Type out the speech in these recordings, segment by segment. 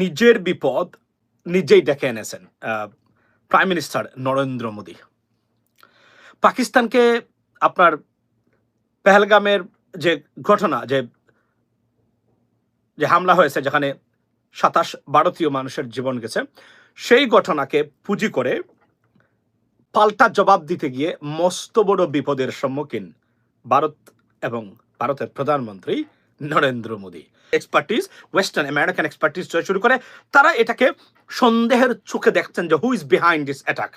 নিজের বিপদ নিজেই ডেকে এনেছেন প্রাইম মিনিস্টার নরেন্দ্র মোদী। পাকিস্তানকে আপনার পেহেলগামের যে ঘটনা, যে যে হামলা হয়েছে যেখানে সাতাশ ভারতীয় মানুষের জীবন গেছে, সেই ঘটনাকে পুঁজি করে পাল্টা জবাব দিতে গিয়ে মস্ত বড় বিপদের সম্মুখীন ভারত এবং ভারতের প্রধানমন্ত্রী Narendra Modi. Expertise western American expertise শুরু করে, তারা এটাকে সন্দেহের চোখে দেখছেন যে who is behind this attack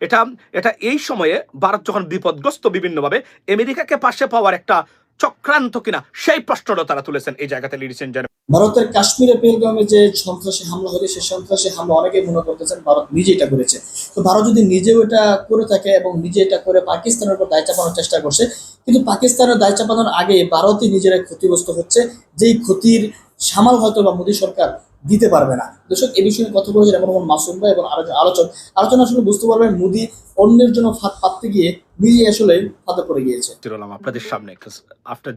এটা এটা এই সময়ে ভারত যখন বিপদগ্রস্ত বিভিন্নভাবে, আমেরিকাকে পাশে পাওয়ার একটা চক্রান্ত কিনা, সেই প্রশ্নটা তারা তুলেছেন এই জায়গাতে লিডিসেন ভারতের কাশ্মীরে পেলগামে যে সন্ত্রাসী হামলা হলে সেই সন্ত্রাসী হামলা অনেকেই মনে করতেছেন ভারত নিজে এটা করেছে। তো ভারত যদি নিজেও এটা করে থাকে এবং নিজে এটা করে পাকিস্তানের উপর দায় চাপানোর চেষ্টা করছে, কিন্তু পাকিস্তানের দায় চাপানোর আগে ভারতই নিজেরাই ক্ষতিগ্রস্ত হচ্ছে। যেই ক্ষতির সামাল হয়তো বা মোদী সরকার দিতে পারবে না দর্শক এই বিষয়ে কথা বলেছেন এমন মাসুম ভাই এবং আলো- আলোচনা আসলে বুঝতে পারবেন মোদী অন্যের জন্য ফাঁদ পাততে গিয়ে নিজে আসলে ফাঁদে পড়ে গিয়েছে আপনাদের সামনে because after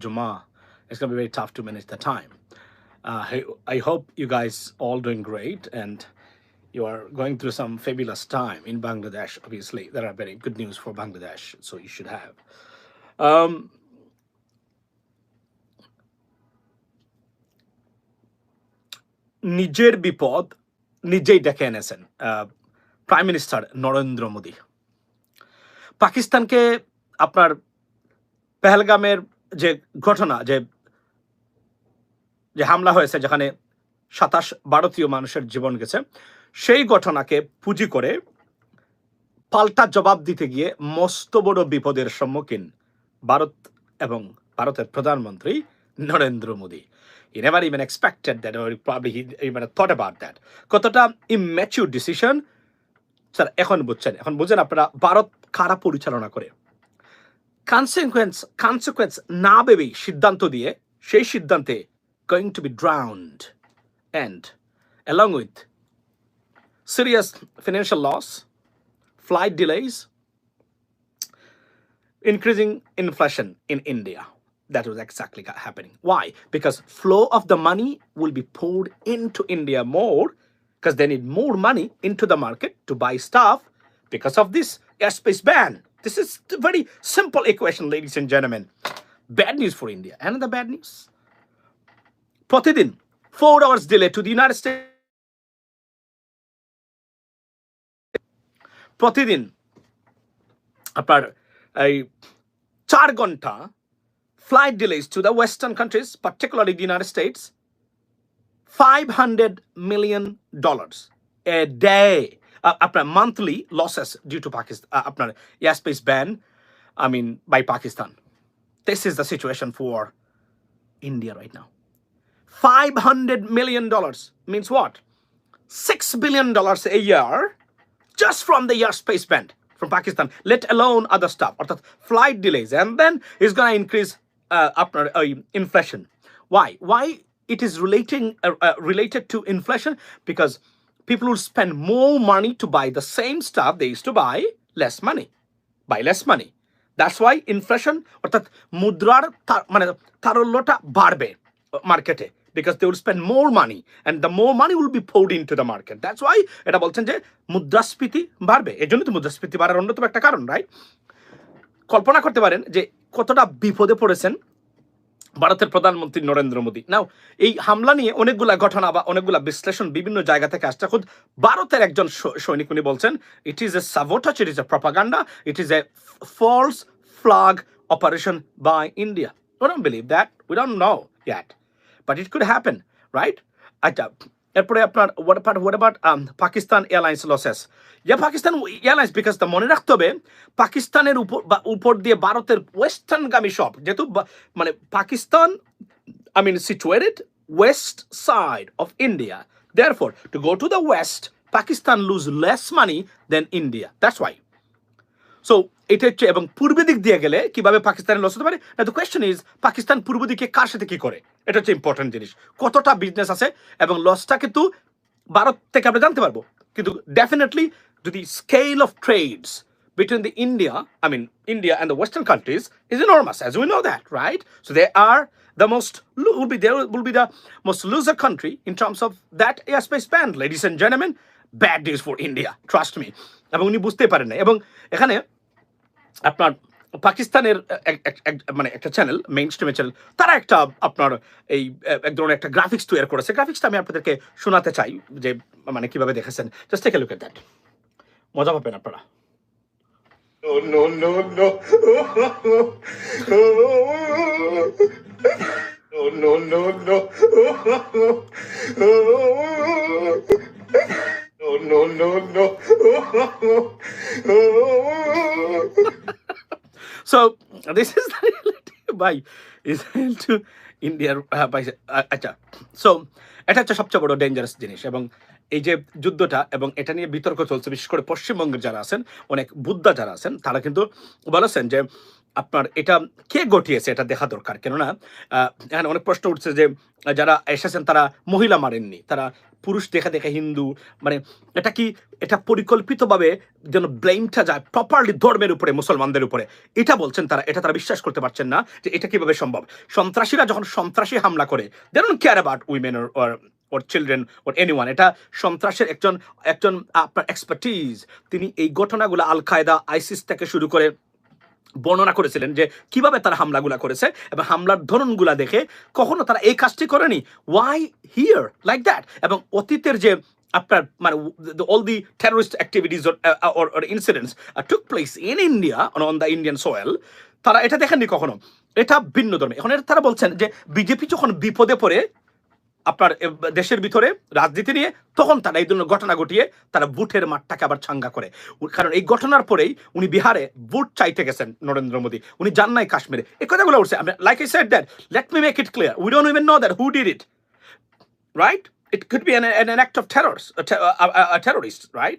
it's going to be very tough to manage the time. Uh, I, I hope you guys all doing great and you are going through some fabulous time in Bangladesh. Obviously, there are very good news for Bangladesh, so you should have. Um, নিজের বিপদ নিজেই ডেকে এনেছেন prime minister Narendra Modi. পাকিস্তানকে আপনার পেহেলগামের যে ঘটনা, যে যে হামলা হয়েছে যেখানে সাতাশ ভারতীয় মানুষের জীবন গেছে, সেই ঘটনাকে পুঁজি করে পাল্টা জবাব দিতে গিয়ে মস্ত বড় বিপদের সম্মুখীন ভারত এবং ভারতের প্রধানমন্ত্রী Narendra Modi. He never even expected that, or probably he even thought about that. কতটা immature decision স্যার এখন বুঝছেন এখন বুঝছেন আপনারা ভারত কারা পরিচালনা করে কনসিকুয়েন্স কনসিকুয়েন্স না ভেবেই সিদ্ধান্ত দিয়ে সেই সিদ্ধান্তে going to be drowned and along with serious financial loss flight delays increasing inflation in India. That was exactly ca- happening. Why? Because flow of the money will be poured into India more because they need more money into the market to buy stuff because of this airspace ban. This is a very simple equation, ladies and gentlemen. Bad news for India. Another bad news. প্রতিদিন four hours delay to the United States. প্রতিদিন আপনার এই চার ঘন্টা flight delays to the Western countries, particularly the United States, $500 million a day. Uh, আপনার monthly losses due to Pakistan, uh, আপনার airspace ban, I mean, by Pakistan. This is the situation for India right now. $500 million means what? $6 billion a year just from the airspace ban from Pakistan, let alone other stuff, or the flight delays, and then it's going to increase uh, up, uh, inflation. Why? Why it is relating uh, uh, related to inflation? Because people will spend more money to buy the same stuff they used to buy less money, buy less money. That's why inflation অর্থাৎ মুদ্রার মানে তারল্যটা বাড়বে মার্কেটে because they will spend more money and the more money will be poured into the market. That's why এটা বলছেন যে মুদ্রাস্ফীতি বাড়বে এই তো মুদ্রাস্ফীতি বাড়ার অন্যতম একটা কারণ রাইট কল্পনা করতে পারেন যে কতটা বিপদে পড়েছেন ভারতের প্রধানমন্ত্রী নরেন্দ্র মোদী নাও এই হামলা নিয়ে অনেকগুলা ঘটনা বা অনেকগুলা বিশ্লেষণ বিভিন্ন জায়গা থেকে আসছে খুদ ভারতের একজন সৈনিক উনি বলছেন it is a sabotage it is a propaganda it is a false flag operation by India We don't believe that. We don't know yet. But it could happen, right? আচ্ছা এরপরে আপনার what about what about um, Pakistan airlines losses yeah Pakistan airlines because তা মনে রাখতে হবে পাকিস্তানের উপর বা উপর দিয়ে ভারতের ওয়েস্টার্নগামী সব যেহেতু বা- মানে Pakistan I mean situated west side of India. Therefore, to go to the west, Pakistan lose less money than India. That's why. So এটা হচ্ছে এবং পূর্ব দিক দিয়ে গেলে কীভাবে পাকিস্তানে লস হতে পারে? না তো কোয়েশ্চেন ইজ পাকিস্তান পূর্ব দিকে কার সাথে কি করে? এটা হচ্ছে ইম্পর্ট্যান্ট জিনিস। কতটা বিজনেস আছে এবং লসটা কিন্তু ভারত থেকে আমরা জানতে পারব। কিন্তু ডেফিনেটলি যদি scale of trades between the India I mean India and the western countries is a enormous as we know that right so they are the most will be will be the most lose a country in terms of that as space ban ladies and জেনামেন bad news for India trust me এবং উনি বুঝতে পারেন না এবং এখানে আপনার পাকিস্তানের মানে একটা চ্যানেল মেইন স্ট্রিমের চ্যানেল তারা একটা আপনার এই এক ধরনের একটা গ্রাফিক্স তৈরি করেছে গ্রাফিক্সটা আমি আপনাদেরকে শোনাতে চাই যে মানে কীভাবে দেখেছেন just take look at that মজা পাবেন আপনারা No, no, no, no. No, no, no, no. No, no, no, no. So this is the reality by Israel to India uh, uh, আচ্ছা সো এটা হচ্ছে সবচেয়ে বড় ডেঞ্জারাস জিনিস এবং এই যে যুদ্ধটা এবং এটা নিয়ে বিতর্ক চলছে বিশেষ করে পশ্চিমবঙ্গের যারা আছেন অনেক বুদ্ধা যারা আছেন তারা কিন্তু বলেছেন যে আপনার এটা কে গঠিয়েছে এটা দেখা দরকার। কেননা এখানে অনেক প্রশ্ন উঠছে যে, যারা এসেছেন তারা মহিলা মারেননি, তারা পুরুষ দেখা দেখে হিন্দু মানে এটা কি, এটা পরিকল্পিতভাবে যেন ব্লেমটা যায় প্রপারলি ধর্মের উপরে, মুসলমানদের উপরে। এটা বলছেন তারা, এটা তারা বিশ্বাস করতে পারছেন না যে এটা কীভাবে সম্ভব। সন্ত্রাসীরা যখন সন্ত্রাসী হামলা করে they don't care about women or or children or anyone এটা সন্ত্রাসের একজন একজন আপনার এক্সপার্টিজ তিনি এই ঘটনাগুলো আল কায়দা আইসিস থেকে শুরু করে বর্ণনা করেছিলেন যে কীভাবে তারা হামলাগুলা করেছে এবং হামলার ধরনগুলা দেখে কখনো তারা এই কাজটি করেনি। ওয়াই হিয়ার লাইক দ্যাট এবং অতীতের যে আপনার মানে all the terrorist activities incidents took place in India on the Indian soil তারা এটা দেখেননি কখনো? এটা ভিন্ন ধর্মে। এখন এটা তারা বলছেন যে বিজেপি যখন বিপদে পড়ে আপনার দেশের ভিতরে রাজনীতি নিয়ে তখন তারা এই ধরনের ঘটনা ঘটিয়ে তারা বুথের মাঠটাকে আবার ছাঙ্গা করে। কারণ এই ঘটনার পরেই উনি বিহারে বুট চাইতে গেছেন নরেন্দ্র মোদী। উনি যান নাই কাশ্মীরে। এই কথাগুলো উঠছে। Like I said that let me make it clear we don't even know that who did it right it could be an, an act act of terrorist a,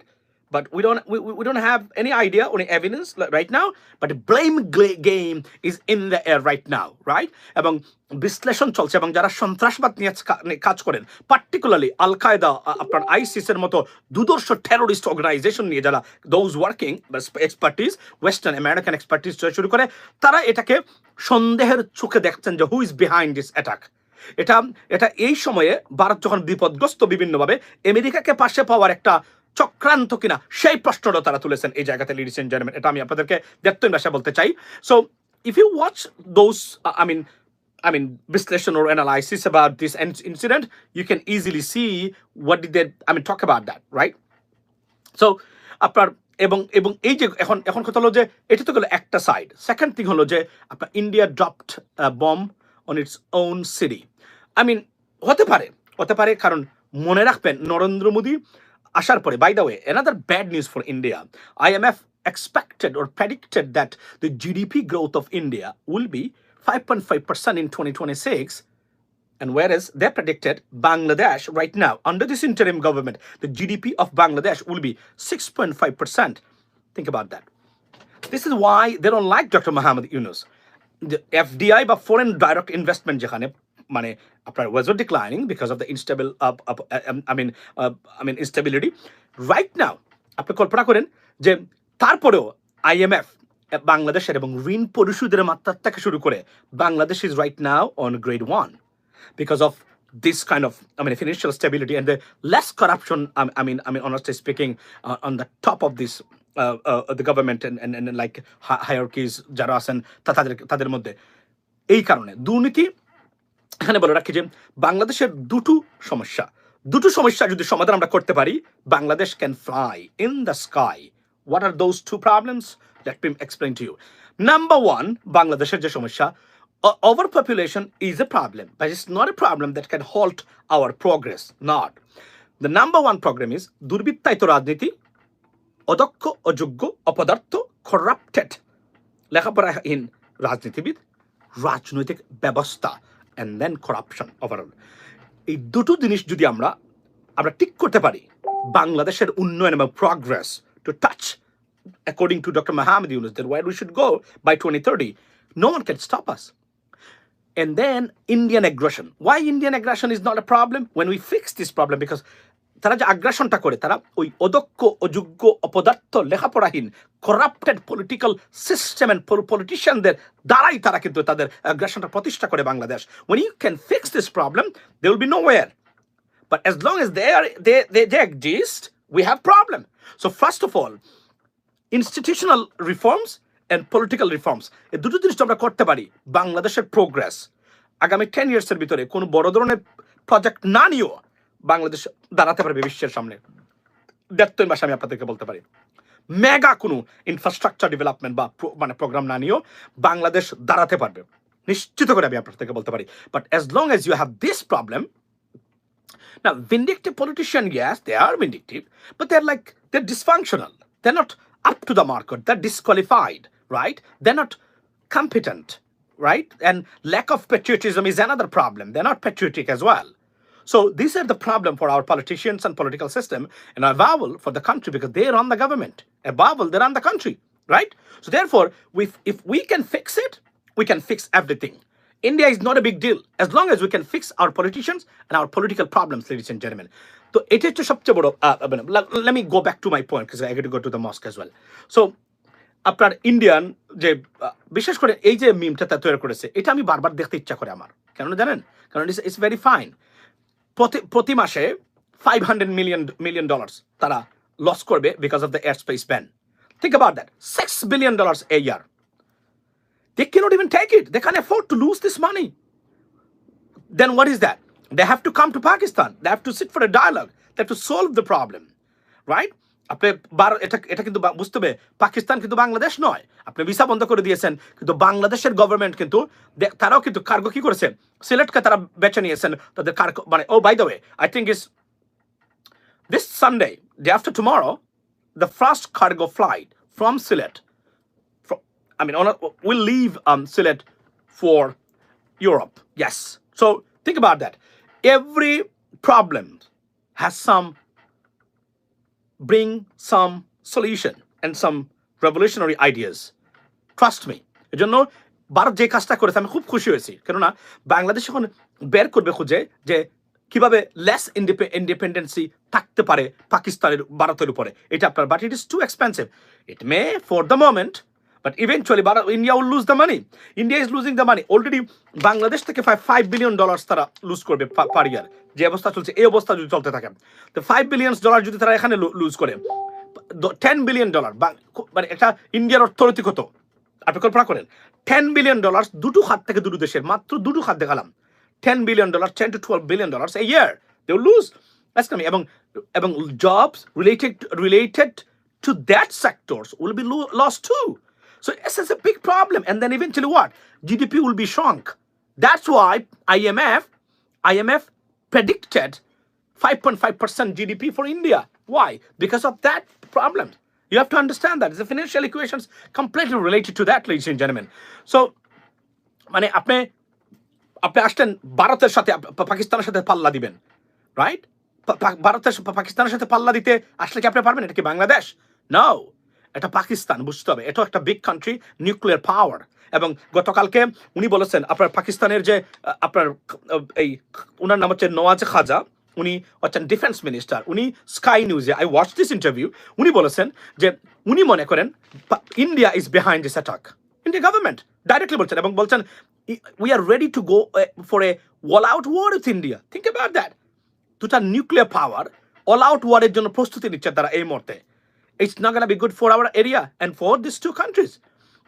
But we don't we, we don't have any idea or any evidence right now. But the blame game is in the air right now, right? এবং বিশ্লেষণ চলছে এবং যারা সন্ত্রাসবাদ নিয়ে কাজ করেন particularly আল কায়দা আপনার আইসিসের মতো দুদর্শ টেরোরিস্ট অর্গানাইজেশন নিয়ে যারা those working expertise western American expertise শুরু করে তারা এটাকে সন্দেহের চোখে দেখছেন যে who is behind this attack এটা এটা এই সময়ে ভারত যখন বিপদগ্রস্ত বিভিন্নভাবে আমেরিকাকে পাশে পাওয়ার একটা চক্রান্ত কিনা সেই প্রশ্নটা তারা তুলেছেন এই জায়গাতে লিডিস এন্ড জেন্টলম্যান এটা আমি আপনাদেরকে দেখতেন ভাষা বলতে চাই। So if you watch those I mean I mean, বিশ্লেষণ analysis about this in- incident, you can easily see what did they, I mean, talk about that, right? So আপনার এবং এবং এই যে এখন এখন কথা হলো যে এটা তো গেলো একটা সাইড সেকেন্ড থিং হলো যে আপনার India dropped bomb on its own city I mean হতে পারে হতে পারে কারণ মনে রাখবেন নরেন্দ্র মোদী আসার পরে by the way another bad news for India IMF expected or predicted that the GDP growth of India will be 5.5% in 2026 and whereas they predicted Bangladesh right now, under this interim government, the GDP of Bangladesh will be 6.5%. Think about that. This is why they don't like Dr. Muhammad Yunus. The FDI বা foreign direct investment যেখানে মানে আপনার was declining because of the unstable up I mean I mean instability right now আপনি কল্পনা করেন যে তারপরেও IMF বাংলাদেশের এবং ঋণ পরিশোধের মাত্রা থেকে শুরু করে Bangladesh is right now on grade one because of this kind of I mean financial stability and the less corruption I mean আমি mean honest speaking on the top of this the government like hierarchies যারা আছেন তাদের তাদের মধ্যে। এই কারণে দুর্নীতি এখানে বলে, রাখি যে বাংলাদেশের দুটো সমস্যা। দুটো সমস্যা যদি সমাধান আমরা করতে পারি, Bangladesh can fly in the sky what are those two problems let me explain to you number one বাংলাদেশের যে সমস্যা overpopulation is a problem, but it's not a problem that can halt our progress, not. The number one problem is দুর্বৃত্তায়িত রাজনীতি, অদক্ষ অযোগ্য অপদার্থ corrupted লেখাপড়াহীন রাজনীতিবিদ, রাজনৈতিক ব্যবস্থা। অ্যান্ড দেন করাপশন ওভারঅল এই দুটো জিনিস যদি আমরা আমরা ঠিক করতে পারি বাংলাদেশের উন্নয়ন এবং progress to touch according to Dr. Mohammed Yunus, that where we should go by 2030, no one can stop us. And then Indian aggression. Why Indian aggression is not a problem? When we fix this problem, because তারা যে আগ্রাসনটা করে তারা ওই অদক্ষ অযোগ্য অপদার্থ লেখাপড়াহীন corrupted political system and পলিটিশিয়ানদের দ্বারাই তারা কিন্তু তাদের আগ্রাসনটা প্রতিষ্ঠা করে Bangladesh. When you can fix this problem there will be nowhere. But as long as they are they, they, they exist we have problem. So first of all institutional reforms and political reforms এই দুটো জিনিস আমরা করতে পারি বাংলাদেশের progress আগামী ten ইয়ার্সের ভিতরে কোনো বড় ধরনের প্রজেক্ট না নিয়েও বাংলাদেশ দাঁড়াতে পারবে বিশ্বের সামনে দেড় মাসে আমি আপনাদেরকে বলতে পারি মেগা কোনো ইনফ্রাস্ট্রাকচার ডেভেলপমেন্ট বা মানে প্রোগ্রাম না নিয়েও বাংলাদেশ দাঁড়াতে পারবে নিশ্চিত করে আমি আপনাদেরকে বলতে পারি but as long as you have this problem Now, vindictive politician, yes, they are vindictive, but they're like they're dysfunctional. They're not up to the market. They're disqualified, right? They're not competent, right? And lack of patriotism is another problem. They're not patriotic as well. So these are the problem for our politicians and political system, and a for the country because they run the government. A vowel, they run the country, right? So therefore, if if we can fix it, we can fix everything. India is not a big deal as long as we can fix our politicians and our political problems, ladies and gentlemen. তো এটা হচ্ছে সবচেয়ে বড় let me go back to my point I get go to the mosque as well so আপনার Indian যে বিশেষ করে এই যে মিমটা তা তৈরি করেছে এটা আমি বারবার দেখতে ইচ্ছা করে আমার কেন জানেন কারণ ইটস ইটস ভেরি ফাইন প্রতি প্রতি মাসে five hundred million million dollars তারা লস করবে because of the air space ban think about that six billion dollars a year They cannot even take it. They can't afford to lose this money. Then what is that? They have to come to Pakistan. They have to sit for a dialogue. They have to solve the problem. Right? আপনি বার এটা এটা কিন্তু বুঝতে হবে পাকিস্তান কিন্তু বাংলাদেশ নয় আপনি ভিসা বন্ধ করে দিয়েছেন কিন্তু বাংলাদেশের গভর্নমেন্ট কিন্তু তারাও কিন্তু কার্গো কি করেছে সিলেটকে তারা বেছে নিয়েছেন তাদের কার্গো মানে ও by the way I think is this Sunday, day after tomorrow, the first cargo flight from Sylhet I mean, on a, we'll leave um, Sylhet for Europe. Yes. So think about that. Every problem has some bring some solution and some revolutionary ideas. Trust me. এজন্য ভারত যে কাজটা করেছে, আমি খুব খুশি হয়েছি কেননা বাংলাদেশ এখন বের করবে খুঁজে যে কীভাবে লেস ইন্ডিপেন্ডেন্সি থাকতে পারে পাকিস্তানের, ভারতের উপরে এটা আপনার but it is too expensive it may for the moment but eventually India will lose the money India is losing the money already Bangladesh থেকে ফাইভ বিলিয়ন ডলার্স তারা লুজ করবে পার ইয়ার যে অবস্থা চলছে, এই অবস্থা যদি চলতে থাকে, তো ফাইভ বিলিয়ন ডলার যদি তারা এখানে লুজ করে টেন বিলিয়ন ডলার মানে একটা ইন্ডিয়ার অর্থনৈতিক কত আপনি কল্পনা করেন টেন বিলিয়ন ডলার দুটো খাত থেকে দুটো দেশের, মাত্র দুটো খাত দেখালাম ten billion dollar ten to twelve billion dollar a year they lose. এবং এবং related related to that sectors will be lo- lost too. So this is a big problem. And then eventually what? GDP will be shrunk. That's why IMF IMF predicted 5.5% GDP for India. Why? Because of that problem. You have to understand that. The financial equations completely related to that, ladies and gentlemen. So মানে আপনি আপনি আসছেন ভারতের সাথে up- পা- পাকিস্তানের সাথে পাল্লা দিবেন রাইট ভারতের সা- পাকিস্তানের সাথে পাল্লা দিতে আসলে কি আপনি পারবেন এটা কি বাংলাদেশ নো এটা পাকিস্তান, বুঝতে হবে। এটা একটা বিগ কান্ট্রি নিউক্লিয়ার পাওয়ার এবং গতকালকে উনি বলেছেন, আপনার পাকিস্তানের যে আপনার এই ওনার নাম হচ্ছে নওয়াজ খাজা। উনি হচ্ছেন ডিফেন্স মিনিস্টার উনি স্কাই নিউজে আই ওয়াচ দিস ইন্টারভিউ উনি বলেছেন যে, উনি মনে করেন India is behind this attack India government directly বলছেন এবং বলছেন we are ready to go for a all out war with India think about that দুটা নিউক্লিয়ার পাওয়ার অল আউট ওয়ারের জন্য প্রস্তুতি নিচ্ছে তারা এই মুহূর্তে। It's not gonna be good for our area and for this two countries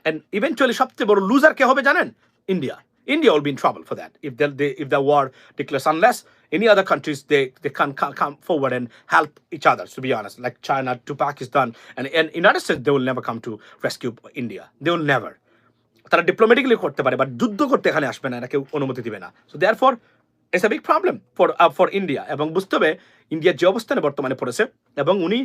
and eventually সবচেয়ে বড় লুজার কে হবে জানেন India India will be in trouble for that if they, they if the war declares unless any other countries they they can come, forward and help each other to be honest like China to Pakistan and, and United States they will never come to rescue India they will never তারা diplomatically করতে পারে but যুদ্ধ করতে এখানে আসবে না এরা কেউ অনুমতি দিবে না so therefore it's a big problem for for India এবং বুঝতে হবে ইন্ডিয়ার যে অবস্থানে বর্তমানে পড়েছে এবং উনি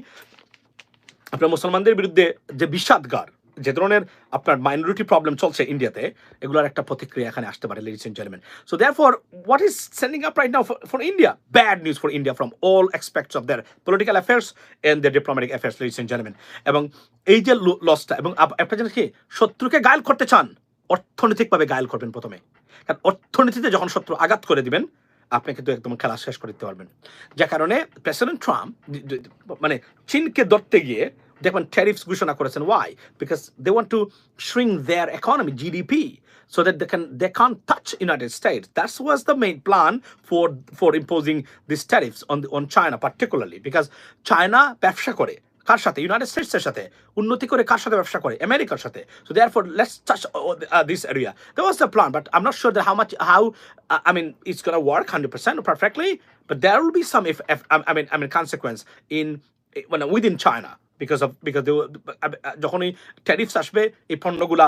আপনার মুসলমানদের বিরুদ্ধে যে বিষাদগার, যে ধরনের আপনার মাইনরিটি প্রবলেম চলছে ইন্ডিয়াতে এগুলোর একটা প্রতিক্রিয়া এখানে আসতে পারে ladies and gentleman so therefore what is sending up right now for India bad news for India from all expects of their political affairs and their diplomatic affairs ladies and gentleman এবং এই যে লসটা এবং একটা জিনিস কি, শত্রুকে Gael করতে চান? অর্থনৈতিকভাবে গায়েল করবেন প্রথমে। কারণ অর্থনীতিতে যখন শত্রু আঘাত করে দিবেন আপনি কিন্তু একদম খেলা শেষ করে দিতে পারবেন। যে কারণে প্রেসিডেন্ট ট্রাম্প মানে চীনকে ধরতে গিয়ে দেখবেন ট্যারিফ ঘোষণা করেছেন। Why because they want to shrink their economy GDP so that they can they can touch United States that's was the main plan for for imposing this tariffs on on China particularly because China ব্যবসা করে। কার সাথে? United স্টেটসের সাথে। উন্নতি করে কার সাথে ব্যবসা করে? আমেরিকার সাথে। So therefore let's touch this area that was the plan but I'm not sure that how much how I mean it's gonna work hundred percent perfectly but there will be some if I mean I mean consequence in মানে within China because of because যখনই tariffs আসবে, এই পণ্যগুলা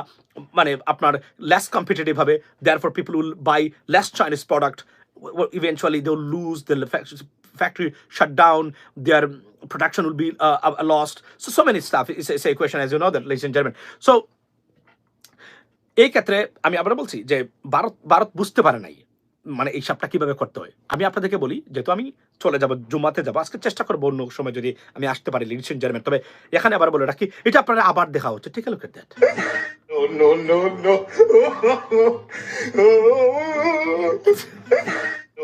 মানে আপনার less competitive হবে therefore people will buy less Chinese product eventually they'll lose the fac- factory shut down their production will be uh, uh, lost. So so many stuff. It's, it's a equation as you know that ladies and gentlemen. So এই ক্ষেত্রে আমি আবার বলছি যে ভারত ভারত বুঝতে পারে নাই মানে এই সবটা কীভাবে করতে হয়। আমি আপনাদেরকে বলি যেহেতু আমি চলে যাব জুমাতে যাব আজকে চেষ্টা করব অন্য সময় যদি আমি আসতে পারি এন্ড জেন্টলম্যান তবে এখানে আবার বলে রাখি এটা আপনারা আবার দেখা হচ্ছে। ঠিক আছে that.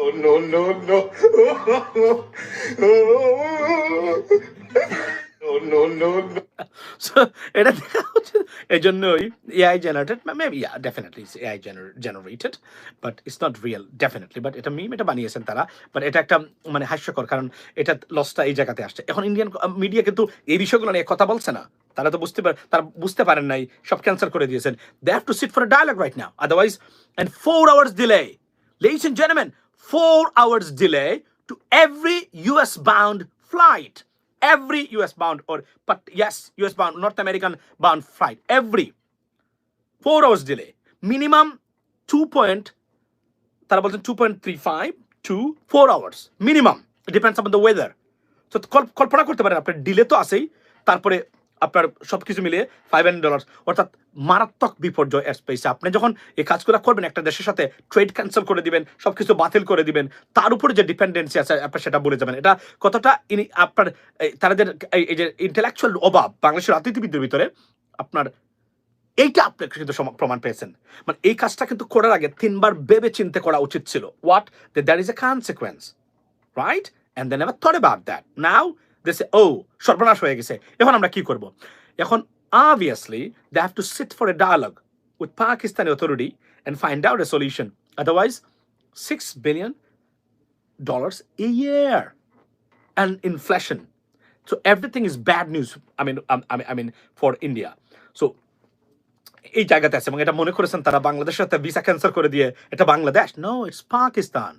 No, no, no, no. No, no, no, no. সো এটা দেখা হচ্ছে এই জন্যই AI generated maybe definitely AI generated but it's not real definitely but এটা মিম এটা বানিয়েছেন তারা বাট এটা একটা মানে হাস্যকর কারণ এটা লসটা এই জায়গাতে আসছে এখন ইন্ডিয়ান মিডিয়া কিন্তু এই বিষয়গুলো নিয়ে কথা বলছে না তারা তো বুঝতে পারে তারা বুঝতে পারেন নাই সব ক্যান্সেল করে দিয়েছেন they have to sit for dialogue right now otherwise and four hours delay Ladies and gentlemen, four hours delay to every US bound flight. Every US bound, or but yes, US bound, North American bound flight. Every four hours delay. Minimum two point, তারা বলছেন two point three five to four hours minimum depends on the weather তো কল্পনা করতে পারেন আপনার delay তো আছেই তারপরে আপনার সব কিছু মিলিয়ে ফাইভ ডলার অর্থাৎ মারাত্মক বিপর্যয় স্পেসে আপনি যখন এই কাজগুলো করবেন, একটা দেশের সাথে ট্রেড ক্যান্সেল করে দিবেন সব কিছু বাতিল করে দিবেন, তার উপরে যে ডিপেন্ডেন্সি আছে, আপনার সেটা বলে যাবেন। এটা কতটা ইনি আপনার তাদের এই- যে ইন্টেলেকচুয়াল অভাব বাংলাদেশের রাজনীতিবিদদের ভিতরে, আপনার এইটা আপনি কিন্তু প্রমাণ পেয়েছেন। মানে এই কাজটা কিন্তু করার আগে তিনবার ভেবে চিন্তে করা উচিত ছিল। What there is a consequence right and then ever thought about that now they ও সর্বনাশ হয়ে গেছে এখন আমরা কি করব এখন obviously they have to sit for a dialogue with Pakistani authority and find out a solution otherwise 6 billion dollars a year and inflation so everything is bad news i mean um, I mean, I mean for india so এই জায়গাতে আছে এবং এটা মনে করেছেন তারা বাংলাদেশের সাথে ভিসা ক্যান্সেল করে দিয়ে এটা বাংলাদেশ নো ইটস পাকিস্তান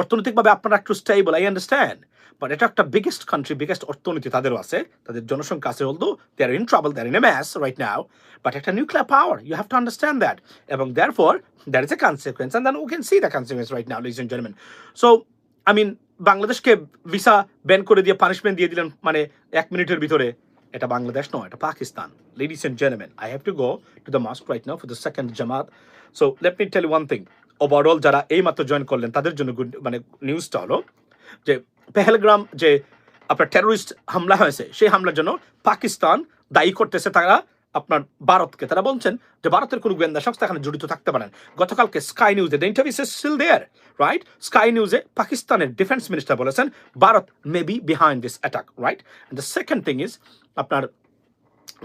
অর্থনৈতিকভাবে আপনারা একটু স্টেবল আই আন্ডারস্ট্যান্ড বাট এটা একটা বিগেস্ট কান্ট্রি বিগেস্ট অর্থনীতি তাদেরও আছে। তাদের জনসংখ্যা আছে although they are in trouble they are in a mess right now but একটা nuclear power you have to understand that এবং therefore that is a consequence and then we can see the consequence right now ladies gentleman so I mean বাংলাদেশকে visa ban করে দিয়ে punishment দিয়ে দিলেন মানে এক মিনিটের ভিতরে, এটা বাংলাদেশ নয়, এটা Pakistan. Ladies and gentleman I have to go to the mosque right now for the second Jamaat so let me tell one thing overall যারা এই মাত্র জয়েন করলেন, তাদের জন্য গুড মানে নিউজটা হলো যে পেহেলগ্রাম যে আপনার টেরোরিস্ট হামলা হয়েছে, সেই হামলার জন্য পাকিস্তান দায়ী করতেছে তারা আপনার ভারতকে। তারা বলছেন যে ভারতের কোনো গোয়েন্দা সংস্থা এখানে জড়িত থাকতে পারেন গতকালকে স্কাই নিউজে the interview still there right Sky নিউজে পাকিস্তানের ডিফেন্স মিনিস্টার বলেছেন, Bharat may be behind this attack right the second thing is আপনার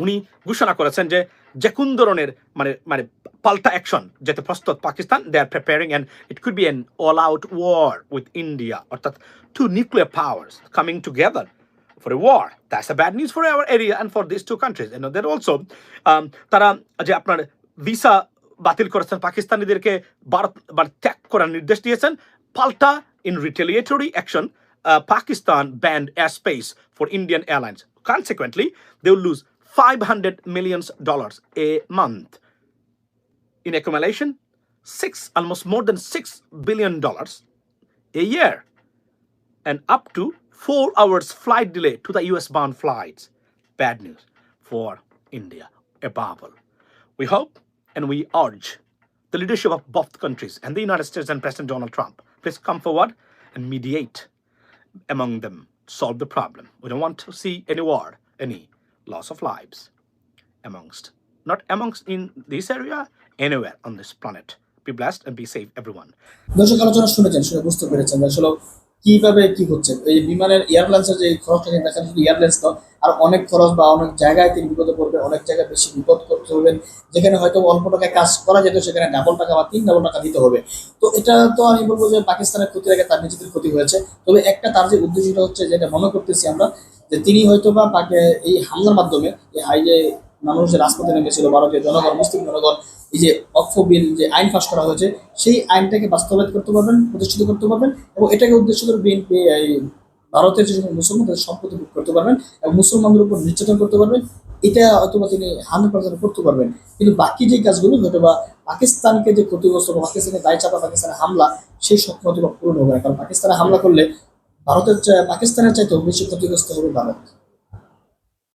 উনি ঘোষণা করেছেন যে যে কোন ধরনের মানে মানে পাল্টা অ্যাকশন যেতে প্রস্তুত Pakistan they are preparing and it could be an all out war with India অর্থাৎ two nuclear powers coming together war. That's a bad news for our area and for these two countries. You know, they're also um, তারা যে আপনার visa বাতিল করেছেন পাকিস্তানিদেরকে ভারত ভারত ত্যাগ করার নির্দেশ দিয়েছেন পাল্টা in retaliatory action Pakistan banned airspace for Indian airlines. Consequently, they will lose 500 million dollars a month. In accumulation, six almost more than six billion dollars a year and up to four hours flight delay to the US bound flights. Bad news for India, a bubble. We hope and we urge the leadership of both countries and the United States and President Donald Trump, please come forward and mediate among them, solve the problem. We don't want to see any war, any loss of lives amongst, not amongst in this area, anywhere on this planet. Be blessed and be safe, everyone. শুনেছেন শুনে বুঝতে পেরেছেন কীভাবে কি হচ্ছে এই বিমানের এয়ারলাইন্সের যে খরচটা কিন্তু দেখেন শুধু এয়ারলাইন্স তো আর অনেক খরচ বা অনেক জায়গায় তিনি বিপদে পড়বেন অনেক জায়গায় বেশি বিপদ করতে হবেন যেখানে হয়তো অল্প টাকায় কাজ করা যেত সেখানে ডাবল টাকা বা তিন ডাবল টাকা দিতে হবে তো এটা তো আমি বলব যে পাকিস্তানের ক্ষতির আগে তার নিজেদের ক্ষতি হয়েছে তবে একটা তার যে উদ্দেশ্যটা হচ্ছে যেটা মনে করতেছি আমরা যে তিনি হয়তো বা পাকে এই হামলার মাধ্যমে এই হাই যে মানুষ যে রাজপথে নেমেছিল ভারতীয় জনগণ, মুসলিম জনগণ, এই যে অক্ষ বিল যে আইন পাস করা হয়েছে, সেই আইনটাকে বাস্তবায়িত করতে পারবেন, প্রতিষ্ঠিত করতে পারবেন এবং এটাকে উদ্দেশ্য করে বিএনপি এই ভারতের যে মুসলমান, তাদের সম্পত্তি ভোগ করতে পারবেন এবং মুসলমানদের উপর নির্যাতন করতে পারবেন। এটা হয়তো বা তিনি হান্ড্রেড পার্সেন্ট করতে পারবেন। কিন্তু বাকি যে কাজগুলো হয়তো বা পাকিস্তানকে যে ক্ষতিগ্রস্ত বা পাকিস্তানের দায় চাপা পাকিস্তানের হামলা, সেই স্বপ্ন হয়তো বা পূরণ হবে না। কারণ পাকিস্তানে হামলা করলে ভারতের পাকিস্তানের চাইতেও বেশি ক্ষতিগ্রস্ত হবে ভারত।